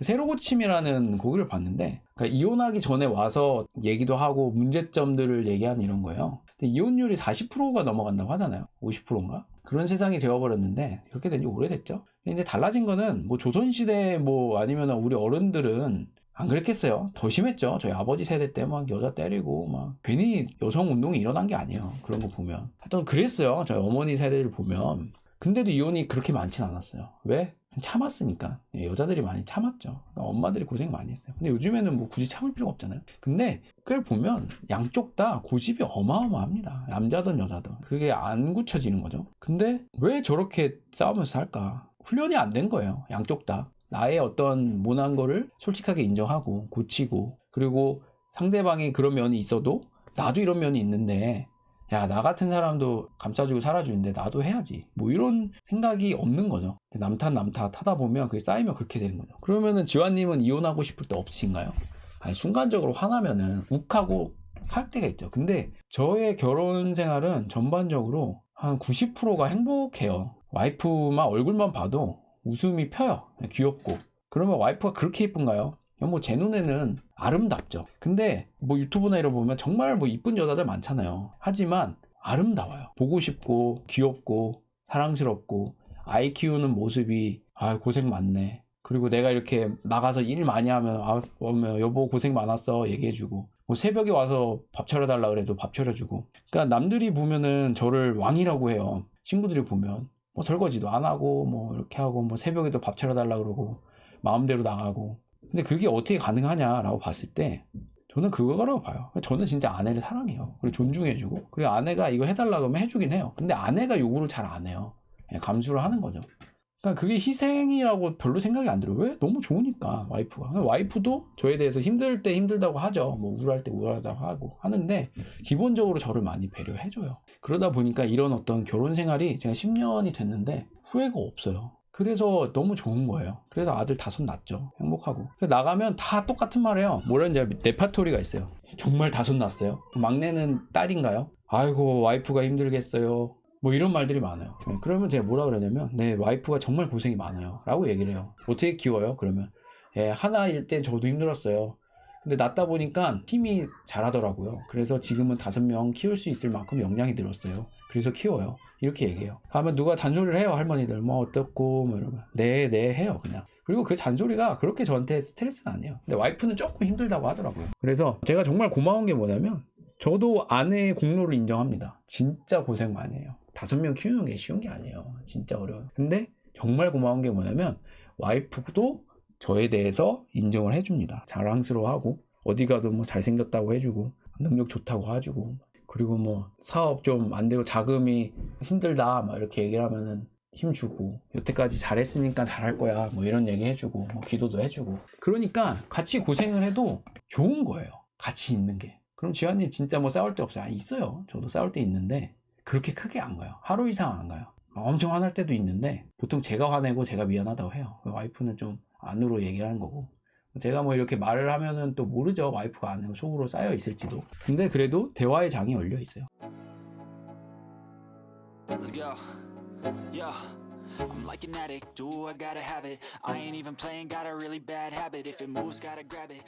새로 고침이라는 곡을 봤는데 그러니까 이혼하기 전에 와서 얘기도 하고 문제점들을 얘기하는 이런 거예요. 근데 이혼율이 40%가 넘어간다고 하잖아요. 50%인가? 그런 세상이 되어버렸는데 그렇게 된 지 오래됐죠. 근데 이제 달라진 거는 뭐 조선시대 뭐 아니면 우리 어른들은 안 그랬겠어요. 더 심했죠. 저희 아버지 세대 때 막 여자 때리고 막 괜히 여성 운동이 일어난 게 아니에요. 그런 거 보면. 하여튼 그랬어요. 저희 어머니 세대를 보면. 근데도 이혼이 그렇게 많진 않았어요. 왜? 참았으니까. 예, 여자들이 많이 참았죠. 그러니까 엄마들이 고생 많이 했어요. 근데 요즘에는 뭐 굳이 참을 필요가 없잖아요. 근데 그걸 보면 양쪽 다 고집이 어마어마합니다. 남자든 여자든. 그게 안 굳혀지는 거죠. 근데 왜 저렇게 싸우면서 살까? 훈련이 안 된 거예요. 양쪽 다. 나의 어떤 모난 거를 솔직하게 인정하고 고치고 그리고 상대방이 그런 면이 있어도 나도 이런 면이 있는데 야, 나 같은 사람도 감싸주고 살아주는데 나도 해야지. 뭐 이런 생각이 없는 거죠. 남탓 남탓 하다 보면 그게 쌓이면 그렇게 되는 거죠. 그러면은 지환님은 이혼하고 싶을 때 없으신가요? 아니, 순간적으로 화나면은 욱하고 할 때가 있죠. 근데 저의 결혼 생활은 전반적으로 한 90%가 행복해요. 와이프만 얼굴만 봐도 웃음이 펴요. 귀엽고. 그러면 와이프가 그렇게 예쁜가요? 뭐 제 눈에는 아름답죠. 근데 뭐 유튜브나 이런 거 보면 정말 뭐 이쁜 여자들 많잖아요. 하지만 아름다워요. 보고 싶고 귀엽고 사랑스럽고 아이 키우는 모습이 아 고생 많네. 그리고 내가 이렇게 나가서 일 많이 하면 아 여보 고생 많았어 얘기해주고 뭐 새벽에 와서 밥 차려달라 그래도 밥 차려주고 그러니까 남들이 보면은 저를 왕이라고 해요. 친구들이 보면 뭐 설거지도 안 하고 뭐 이렇게 하고 뭐 새벽에도 밥 차려달라 그러고 마음대로 나가고 근데 그게 어떻게 가능하냐라고 봤을 때 저는 그거라고 봐요. 저는 진짜 아내를 사랑해요. 그리고 존중해주고 그리고 아내가 이거 해달라고 하면 해주긴 해요. 근데 아내가 요구를 잘 안 해요. 그냥 감수를 하는 거죠. 그러니까 그게 희생이라고 별로 생각이 안 들어요. 왜? 너무 좋으니까 와이프가. 와이프도 저에 대해서 힘들 때 힘들다고 하죠. 뭐 우울할 때 우울하다고 하고 하는데 기본적으로 저를 많이 배려해줘요. 그러다 보니까 이런 어떤 결혼 생활이 제가 10년이 됐는데 후회가 없어요. 그래서 너무 좋은 거예요. 그래서 아들 다섯 낳죠. 행복하고. 나가면 다 똑같은 말 해요. 뭐라는지 알죠? 레파토리가 있어요. 정말 다섯 낳았어요. 막내는 딸인가요? 아이고, 와이프가 힘들겠어요. 뭐 이런 말들이 많아요. 네, 그러면 제가 뭐라 그러냐면, 네, 와이프가 정말 고생이 많아요. 라고 얘기를 해요. 어떻게 키워요? 그러면, 예, 하나일 땐 저도 힘들었어요. 근데 낳다 보니까 힘이 잘하더라고요. 그래서 지금은 다섯 명 키울 수 있을 만큼 역량이 늘었어요. 그래서 키워요. 이렇게 얘기해요. 하면 누가 잔소리를 해요, 할머니들. 뭐 어떻고, 뭐 이러면. 네, 네, 해요, 그냥. 그리고 그 잔소리가 그렇게 저한테 스트레스는 아니에요. 근데 와이프는 조금 힘들다고 하더라고요. 그래서 제가 정말 고마운 게 뭐냐면, 저도 아내의 공로를 인정합니다. 진짜 고생 많이 해요. 다섯 명 키우는 게 쉬운 게 아니에요. 진짜 어려워요. 근데 정말 고마운 게 뭐냐면, 와이프도 저에 대해서 인정을 해줍니다. 자랑스러워하고, 어디 가도 뭐 잘생겼다고 해주고, 능력 좋다고 해주고, 그리고 뭐 사업 좀 안 되고 자금이 힘들다 막 이렇게 얘기를 하면은 힘주고 여태까지 잘했으니까 잘할 거야 뭐 이런 얘기 해주고 뭐 기도도 해주고. 그러니까 같이 고생을 해도 좋은 거예요. 같이 있는 게. 그럼 지환님 진짜 뭐 싸울 때 없어요? 아 있어요. 저도 싸울 때 있는데 그렇게 크게 안 가요. 하루 이상 안 가요. 엄청 화날 때도 있는데 보통 제가 화내고 제가 미안하다고 해요. 와이프는 좀 안으로 얘기를 하는 거고 제가 뭐 이렇게 말을 하면은 또 모르죠. 와이프가 안에 속으로 쌓여 있을지도. 근데 그래도 대화의 장이 열려 있어요. I'm like an addict, do I gotta have it. I ain't even playing, got a really bad habit. If it moves, gotta grab it.